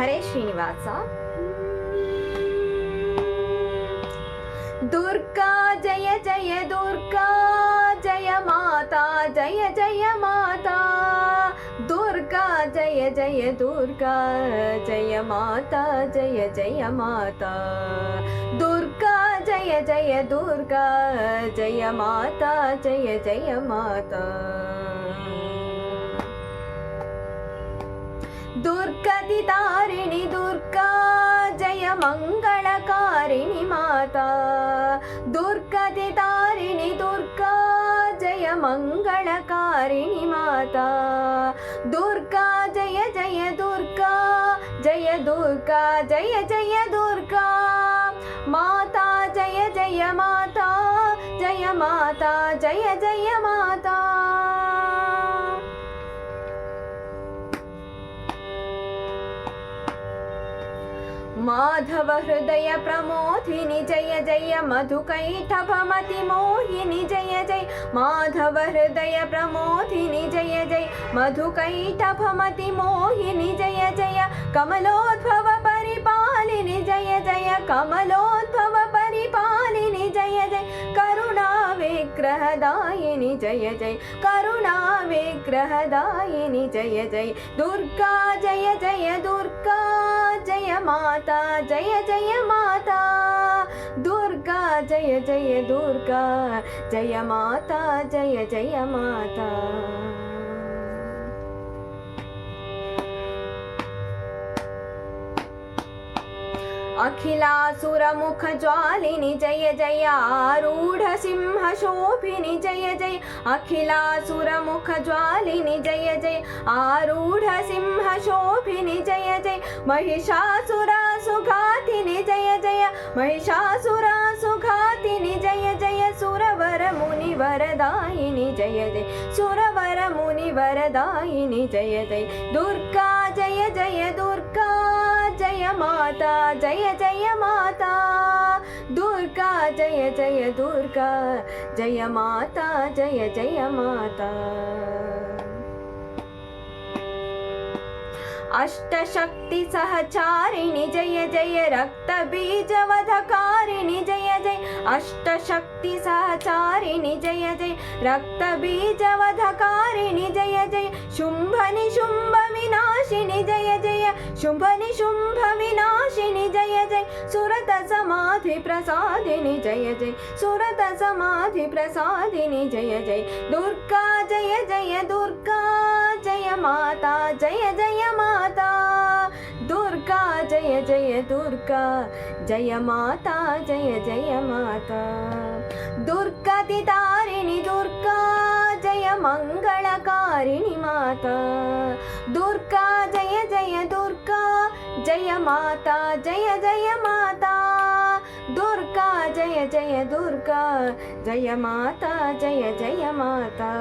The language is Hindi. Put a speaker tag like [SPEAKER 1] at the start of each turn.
[SPEAKER 1] ಹರೇ ಶ್ರೀನಿವಾಸ ದುರ್ಗಾ ಜಯ ಜಯ ದುರ್ಗಾ ಜಯ ಮಾತಾ ಜಯ ಜಯ ಮಾತಾ ದುರ್ಗಾ ಜಯ ಜಯ ದುರ್ಗಾ ಜಯ ಮಾತಾ ಜಯ ಜಯ ಮಾತಾ ದುರ್ಗಾ ಜಯ ಜಯ ದುರ್ಗಾ ಜಯ ಮಾತಾ ಜಯ ಜಯ ಮಾತಾ दुर्गति तारिणि दुर्गा जय मङ्गलकारिणि माता दुर्गति तारिणि दुर्गा जय मङ्गलकारिणि माता दुर्गा जय जय दुर्गा जय दुर्गा जय जय दुर्गा माता जय जय माता जय माता जय जय माता माधव हृदय प्रमोदिनि जय जय मधुकैटभमति मोहिनि जय जय माधव हृदय प्रमोदिनि जय जय मधुकैटभमति मोहिनि जय जय कमलोद्भव परिपालिनि जय जय कमलोद्भव परिपालिनि जय जय करुणा विग्रहदायिनि जय जय करुणा विग्रहदायिनि जय जय दुर्गा जय जय दुर्गा माता जय जय माता। दुर्गा जय जय दुर्गा। जय माता जय जय माता। अखिलासुरमुखज्वालिनि जय जय, आरूढ़ सिंह आरूढसिंहशोभिनि जय जय अखिलासुरमुखज्वालिनि जय जय, आरूढ़ सिंह आरूढसिंहशोभिनि जय जय महिषासुरासुघातिनि जय जय महिषासुरासुघातिनि जय जय, सुरवर मुनि सुरवरमुनिवरदायिनि जय जय, सुरवर मुनि सुरवरमुनिवरदायिनि जय जय, दुर्गा जय जय, दुर्गा माता, जय जय माता। दुर्गा, जय जय दुर्गा। जय माता, जय जय माता। अष्टशक्ति सहचारिणि, जय जय रक्त रक्तबीजवधकारिणि, जय जय अष्टशक्ति सहचारिणि, जय जय रक्त रक्तबीजवधकारिणि, जय जय शुम्भ निशुम्भ विनाशिनि जय जय शुम्भ निशुम्भ विनाशिनि जय जय। सुरत समाधि प्रसादिनि, जय जय। सुरत समाधि प्रसादिनि, जय जय। दुर्गा, जय जय। दुर्गा, जय माता, जय जय माता। दुर्गा, जय जय। दुर्गा, जय माता, जय जय माता। दुर्गति तारिणि दुर्गा, जय मङ्गलकारिणि माता। जय माता जय जय माता दुर्गा जय जय दुर्गा जय माता जय जय माता